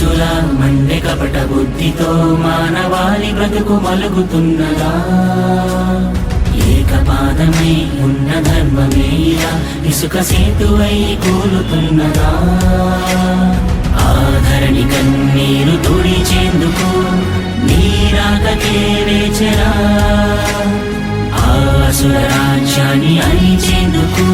పశుల మండె కపట బుద్ధితో మానవాళి బ్రతుకు మలుగుతున్నదా? ఏకపాదమై ఉన్న ధర్మమే ఇసుక సేతువై కూలుతున్నదా? ఆధరణి కన్నీరు తుడిచేందుకు నీరాకకే వేచరా ఆసుర రాజ్యాన్ని అణిచేందుకు